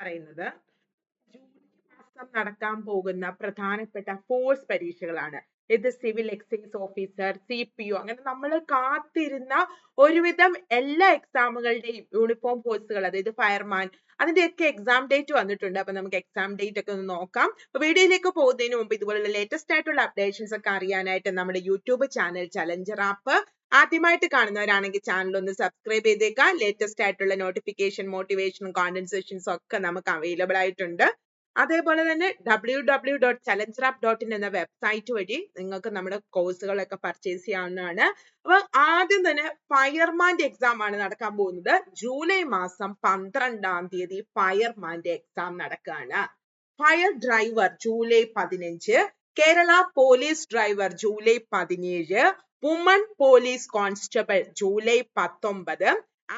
പറയുന്നത്. ജൂലൈ മാസം നടക്കാൻ പോകുന്ന പ്രധാനപ്പെട്ട ഫോഴ്സ് പരീക്ഷകളാണ്. ഇത് civil excise officer C P O അങ്ങനെ നമ്മൾ കാത്തിരുന്ന ഒരുവിധം എല്ലാ എക്സാമുകളുടെയും യൂണിഫോം കോഴ്സുകൾ അതായത് ഫയർമാൻ അതിന്റെയൊക്കെ എക്സാം ഡേറ്റ് വന്നിട്ടുണ്ട്. അപ്പൊ നമുക്ക് എക്സാം ഡേറ്റ് ഒക്കെ ഒന്ന് നോക്കാം. വീഡിയോയിലേക്ക് പോകുന്നതിന് മുമ്പ് ഇതുപോലുള്ള ലേറ്റസ്റ്റ് ആയിട്ടുള്ള അപ്ഡേഷൻസ് ഒക്കെ അറിയാനായിട്ട് നമ്മുടെ യൂട്യൂബ് ചാനൽ ചലഞ്ചർ ആപ്പ് ആദ്യമായിട്ട് കാണുന്നവരാണെങ്കിൽ ചാനൽ ഒന്ന് സബ്സ്ക്രൈബ് ചെയ്തേക്കാം. ലേറ്റസ്റ്റ് ആയിട്ടുള്ള നോട്ടിഫിക്കേഷൻ മോട്ടിവേഷൻ സെഷൻസ് ഒക്കെ നമുക്ക് അവൈലബിൾ ആയിട്ടുണ്ട്. അതേപോലെ തന്നെ W W dot challenger app dot in എന്ന വെബ്സൈറ്റ് വഴി നിങ്ങൾക്ക് നമ്മുടെ കോഴ്സുകളൊക്കെ പർച്ചേസ് ചെയ്യാവുന്നതാണ്. അപ്പൊ ആദ്യം തന്നെ ഫയർമാന്റെ എക്സാം ആണ് നടക്കാൻ പോകുന്നത്. ജൂലൈ മാസം പന്ത്രണ്ടാം തീയതി ഫയർമാന്റെ എക്സാം നടക്കുകയാണ്. ഫയർ ഡ്രൈവർ ജൂലൈ പതിനഞ്ച് കേരള പോലീസ് ഡ്രൈവർ ജൂലൈ പതിനേഴ് വുമൺ പോലീസ് കോൺസ്റ്റബിൾ ജൂലൈ പത്തൊമ്പത്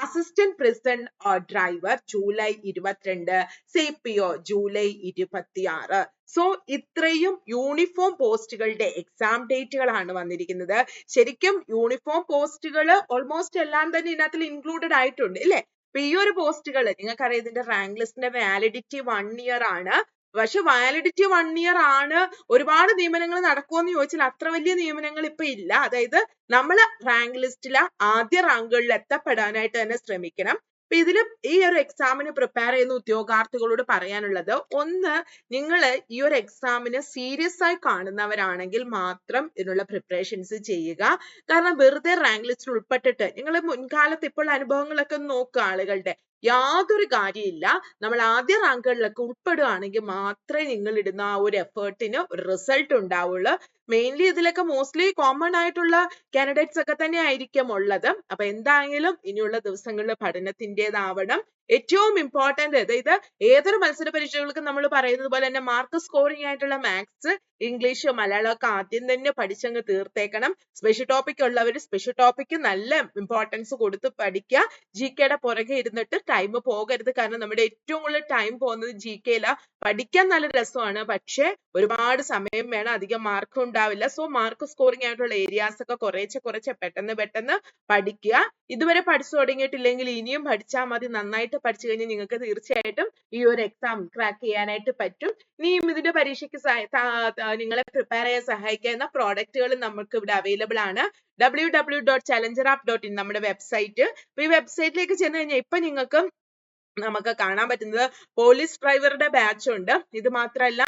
അസിസ്റ്റന്റ് പ്രസിഡന്റ് ഡ്രൈവർ ജൂലൈ ഇരുപത്തിരണ്ട് സി പി ഒ ജൂലൈ ഇരുപത്തിയാറ്. സോ ഇത്രയും യൂണിഫോം പോസ്റ്റുകളുടെ എക്സാം ഡേറ്റുകളാണ് വന്നിരിക്കുന്നത്. ശരിക്കും യൂണിഫോം പോസ്റ്റുകൾ ഓൾമോസ്റ്റ് എല്ലാം തന്നെ ഇതിനകത്തിൽ ഇൻക്ലൂഡഡ് ആയിട്ടുണ്ട് അല്ലേ അപ്പൊ ഈ ഒരു പോസ്റ്റുകൾ നിങ്ങൾക്കറിയാം ഇതിന്റെ റാങ്ക് ലിസ്റ്റിന്റെ വാലിഡിറ്റി വൺ ഇയർ ആണ്. പക്ഷെ വാലിഡിറ്റി വൺ ഇയർ ആണ്. ഒരുപാട് നിയമനങ്ങൾ നടക്കുമെന്ന് ചോദിച്ചാൽ അത്ര വലിയ നിയമനങ്ങൾ ഇപ്പൊ ഇല്ല. അതായത് നമ്മൾ റാങ്ക് ലിസ്റ്റിലെ ആദ്യ റാങ്കുകളിൽ എത്തപ്പെടാനായിട്ട് തന്നെ ശ്രമിക്കണം. അപ്പൊ ഇതിൽ ഈ ഒരു എക്സാമിന് പ്രിപ്പയർ ചെയ്യുന്ന ഉദ്യോഗാർത്ഥികളോട് പറയാനുള്ളത് ഒന്ന് നിങ്ങൾ ഈ ഒരു എക്സാമിന് സീരിയസ് ആയി കാണുന്നവരാണെങ്കിൽ മാത്രം ഇതിനുള്ള പ്രിപ്പറേഷൻസ് ചെയ്യുക. കാരണം വെറുതെ റാങ്ക് ലിസ്റ്റിൽ ഉൾപ്പെട്ടിട്ട് നിങ്ങൾ മുൻകാലത്ത് ഇപ്പോൾ അനുഭവങ്ങളൊക്കെ നോക്കുക ആളുകളുടെ. യാതൊരു കാര്യമില്ല. നമ്മൾ ആദ്യ റാങ്കുകളിലൊക്കെ ഉൾപ്പെടുകയാണെങ്കിൽ മാത്രമേ നിങ്ങൾ ഇടുന്ന ആ ഒരു എഫേർട്ടിന് ഒരു റിസൾട്ട് ഉണ്ടാവുള്ളൂ. മെയിൻലി ഇതിലൊക്കെ മോസ്റ്റ്ലി കോമൺ ആയിട്ടുള്ള കാൻഡിഡേറ്റ്സ് ഒക്കെ തന്നെ ആയിരിക്കും ഉള്ളത്. അപ്പൊ എന്തായാലും ഇനിയുള്ള ദിവസങ്ങളിൽ പഠനത്തിന്റെതാവണം. ഏറ്റവും ഇമ്പോർട്ടന്റ് അതായത് ഏതൊരു മത്സര പരീക്ഷകൾക്കും നമ്മൾ പറയുന്നത് പോലെ തന്നെ മാർക്ക് സ്കോറിംഗ് ആയിട്ടുള്ള മാത്സ് ഇംഗ്ലീഷ് മലയാളം ഒക്കെ ആദ്യം തന്നെ പഠിച്ചങ്ങ് തീർത്തേക്കണം. സ്പെഷ്യൽ ടോപ്പിക് ഉള്ളവർ സ്പെഷ്യൽ ടോപ്പിക്ക് നല്ല ഇമ്പോർട്ടൻസ് കൊടുത്ത് പഠിക്കുക ജി കെയുടെ പുറകെ ഇരുന്നിട്ട് ടൈം പോകരുത്. കാരണം നമ്മുടെ ഏറ്റവും കൂടുതൽ ടൈം പോകുന്നത് ജി കെയിലാ പഠിക്കാൻ നല്ല രസമാണ്. പക്ഷേ ഒരുപാട് സമയം വേണം. അധികം മാർക്ക് ഉണ്ടാവില്ല. സോ മാർക്ക് സ്കോറിംഗ് ആയിട്ടുള്ള ഏരിയാസ് ഒക്കെ കുറേച്ചെ കുറച്ച് പെട്ടെന്ന് പെട്ടെന്ന് പഠിക്കുക ഇതുവരെ പഠിച്ചു തുടങ്ങിയിട്ടില്ലെങ്കിൽ ഇനിയും പഠിച്ചാൽ മതി. നന്നായിട്ട് പഠിച്ചു കഴിഞ്ഞാൽ നിങ്ങൾക്ക് തീർച്ചയായിട്ടും ഈ ഒരു എക്സാം ക്രാക്ക് ചെയ്യാനായിട്ട് പറ്റും. ഇനിയും ഇതിന്റെ പരീക്ഷയ്ക്ക് നിങ്ങളെ പ്രിപ്പയർ ചെയ്യാൻ സഹായിക്കുന്ന പ്രോഡക്റ്റുകൾ നമുക്ക് ഇവിടെ അവൈലബിൾ ആണ്. W W dot challenger app dot in നമ്മുടെ വെബ്സൈറ്റ് അപ്പൊ ഈ വെബ്സൈറ്റിലേക്ക് ചെന്ന് കഴിഞ്ഞാൽ ഇപ്പൊ നിങ്ങൾക്ക് നമുക്ക് കാണാൻ പറ്റുന്നത് പോലീസ് ഡ്രൈവറുടെ ബാച്ച് ഉണ്ട്. ഇത് മാത്രമല്ല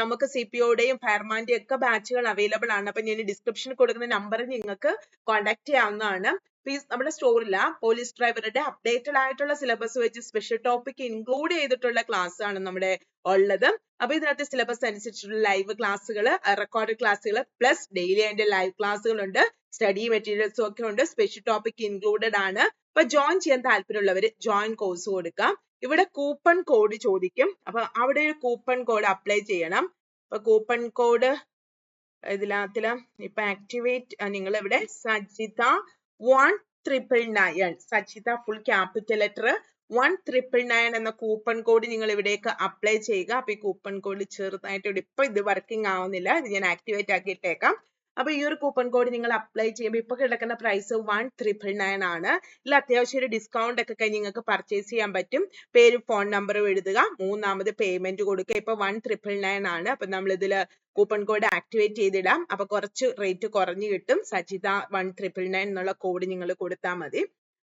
നമുക്ക് സി പി ഒയുടെയും ഫയർമാന്റെയും ഒക്കെ ബാച്ചുകൾ അവൈലബിൾ ആണ്. അപ്പൊ ഞാൻ ഡിസ്ക്രിപ്ഷനിൽ കൊടുക്കുന്ന നമ്പറിൽ നിങ്ങൾക്ക് കോൺടാക്ട് ചെയ്യാവുന്നതാണ്. പ്ലീസ് നമ്മുടെ സ്റ്റോറില്ല പോലീസ് ഡ്രൈവറുടെ അപ്ഡേറ്റഡ് ആയിട്ടുള്ള സിലബസ് വെച്ച് സ്പെഷ്യൽ ടോപ്പിക് ഇൻക്ലൂഡ് ചെയ്തിട്ടുള്ള ക്ലാസ് ആണ് നമ്മുടെ ഉള്ളത്. അപ്പൊ ഇതിനകത്ത് സിലബസ് അനുസരിച്ചുള്ള ലൈവ് ക്ലാസ്സുകൾ റെക്കോർഡ് ക്ലാസ്സുകൾ പ്ലസ് ഡെയിലി അതിന്റെ ലൈവ് ക്ലാസ്സുകളുണ്ട് സ്റ്റഡി മെറ്റീരിയൽസും ഒക്കെ ഉണ്ട്. സ്പെഷ്യൽ ടോപ്പിക് ഇൻക്ലൂഡഡ് ആണ്. അപ്പൊ ജോയിൻ ചെയ്യാൻ താല്പര്യമുള്ളവർ ജോയിൻ കോഴ്സ് കൊടുക്കാം. ഇവിടെ കൂപ്പൺ കോഡ് ചോദിക്കും. അപ്പൊ അവിടെ ഒരു കൂപ്പൺ കോഡ് അപ്ലൈ ചെയ്യണം. അപ്പൊ കൂപ്പൺ കോഡ് ഇതിനകത്തിൽ ഇപ്പൊ ആക്ടിവേറ്റ് നിങ്ങൾ ഇവിടെ Sajitha one triple nine. Sachitha full capital letter one triple nine എന്ന കൂപ്പൺ കോഡ് നിങ്ങൾ ഇവിടേക്ക് അപ്ലൈ ചെയ്യുക. അപ്പൊ ഈ കൂപ്പൺ കോഡ് ചെറുതായിട്ട് ഇവിടെ ഇപ്പൊ ഇത് വർക്കിംഗ് ആവുന്നില്ല. ഇത് ഞാൻ ആക്ടിവേറ്റ് ആക്കിയിട്ടേക്കാം. അപ്പൊ ഈ ഒരു കൂപ്പൺ കോഡ് നിങ്ങൾ അപ്ലൈ ചെയ്യുമ്പോൾ ഇപ്പൊ കിടക്കുന്ന പ്രൈസ് വൺ ത്രിപ്പിൾ നയൻ ആണ്. ഇതിൽ അത്യാവശ്യം ഒരു ഡിസ്കൗണ്ട് ഒക്കെ കഴിഞ്ഞ് നിങ്ങൾക്ക് പർച്ചേസ് ചെയ്യാൻ പറ്റും. പേര് ഫോൺ നമ്പറും എഴുതുക. മൂന്നാമത് പേയ്മെന്റ് കൊടുക്കുക. ഇപ്പൊ വൺ ത്രിപ്പിൾ നയൻ ആണ്. അപ്പൊ നമ്മൾ ഇതിൽ കൂപ്പൺ കോഡ് ആക്ടിവേറ്റ് ചെയ്തിടാം. അപ്പൊ കുറച്ച് റേറ്റ് കുറഞ്ഞു കിട്ടും. സജിത വൺ ത്രിപ്പിൾ നയൻ എന്നുള്ള കോഡ് നിങ്ങൾ കൊടുത്താൽ മതി.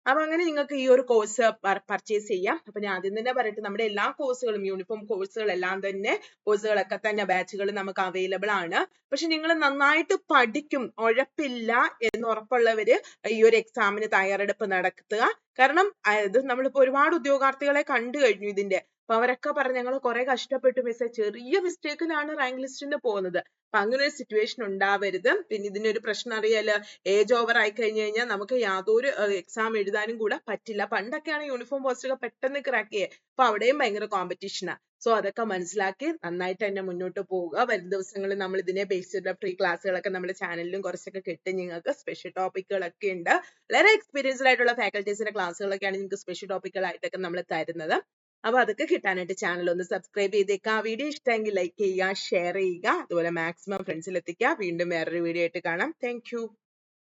അപ്പൊ അങ്ങനെ നിങ്ങൾക്ക് ഈ ഒരു കോഴ്സ് പർച്ചേസ് ചെയ്യാം. അപ്പൊ ഞാൻ ആദ്യം തന്നെ പറയട്ടെ നമ്മുടെ എല്ലാ കോഴ്സുകളും യൂണിഫോം കോഴ്സുകൾ എല്ലാം തന്നെ കോഴ്സുകളൊക്കെ തന്നെ ബാച്ചുകൾ നമുക്ക് അവൈലബിൾ ആണ്. പക്ഷെ നിങ്ങൾ നന്നായിട്ട് പഠിക്കും ഉഴപ്പില്ല എന്ന് ഉറപ്പുള്ളവര് ഈ ഒരു എക്സാമിന് തയ്യാറെടുപ്പ് നടത്തുക. കാരണം ഇത് നമ്മളിപ്പോ ഒരുപാട് ഉദ്യോഗാർത്ഥികളെ കണ്ടു കഴിഞ്ഞു ഇതിന്റെ. അപ്പൊ അവരൊക്കെ പറഞ്ഞു ഞങ്ങൾ കുറെ കഷ്ടപ്പെട്ടു മിസ്സേ ചെറിയ മിസ്റ്റേക്കിലാണ് റാങ്ക് ലിസ്റ്റിന് പോകുന്നത്. അപ്പൊ അങ്ങനെ ഒരു സിറ്റുവേഷൻ ഉണ്ടാവരുത്. പിന്നെ ഇതിനൊരു പ്രശ്നം അറിയാലോ. ഏജ് ഓവർ ആയി കഴിഞ്ഞു കഴിഞ്ഞാൽ നമുക്ക് യാതൊരു എക്സാം എഴുതാനും കൂടെ പറ്റില്ല. പണ്ടൊക്കെയാണ് യൂണിഫോം പോസ്റ്റൊക്കെ പെട്ടെന്ന് ക്രാക്ക് ചെയ്യുക അപ്പൊ അവിടെയും ഭയങ്കര കോമ്പറ്റീഷനാ സോ അതൊക്കെ മനസ്സിലാക്കി നന്നായിട്ട് തന്നെ മുന്നോട്ട് പോവുക. വരും ദിവസങ്ങളിൽ നമ്മൾ ഇതിനെ ബേസ് ചെയ്തിട്ടുള്ള ഫ്രീ ക്ലാസ്സുകളൊക്കെ നമ്മുടെ ചാനലിലും കുറച്ചൊക്കെ കിട്ടും നിങ്ങൾക്ക്. സ്പെഷ്യൽ ടോപ്പിക്കുകളൊക്കെ ഉണ്ട്. വളരെ എക്സ്പീരിയൻസ്ഡ് ആയിട്ടുള്ള ഫാക്കൽറ്റീസിന്റെ ക്ലാസ്സുകളൊക്കെയാണ് നിങ്ങൾക്ക് സ്പെഷ്യൽ ടോപ്പിക്കുകളായിട്ടൊക്കെ നമ്മൾ തരുന്നത്. അപ്പൊ അതൊക്കെ കിട്ടാനായിട്ട് ചാനൽ ഒന്ന് സബ്സ്ക്രൈബ് ചെയ്തേക്കുക വീഡിയോ ഇഷ്ടമെങ്കിൽ ലൈക്ക് ചെയ്യുക ഷെയർ ചെയ്യുക. അതുപോലെ മാക്സിമം ഫ്രണ്ട്സിൽ എത്തിക്കുക. വീണ്ടും വേറൊരു വീഡിയോ ആയിട്ട് കാണാം. താങ്ക്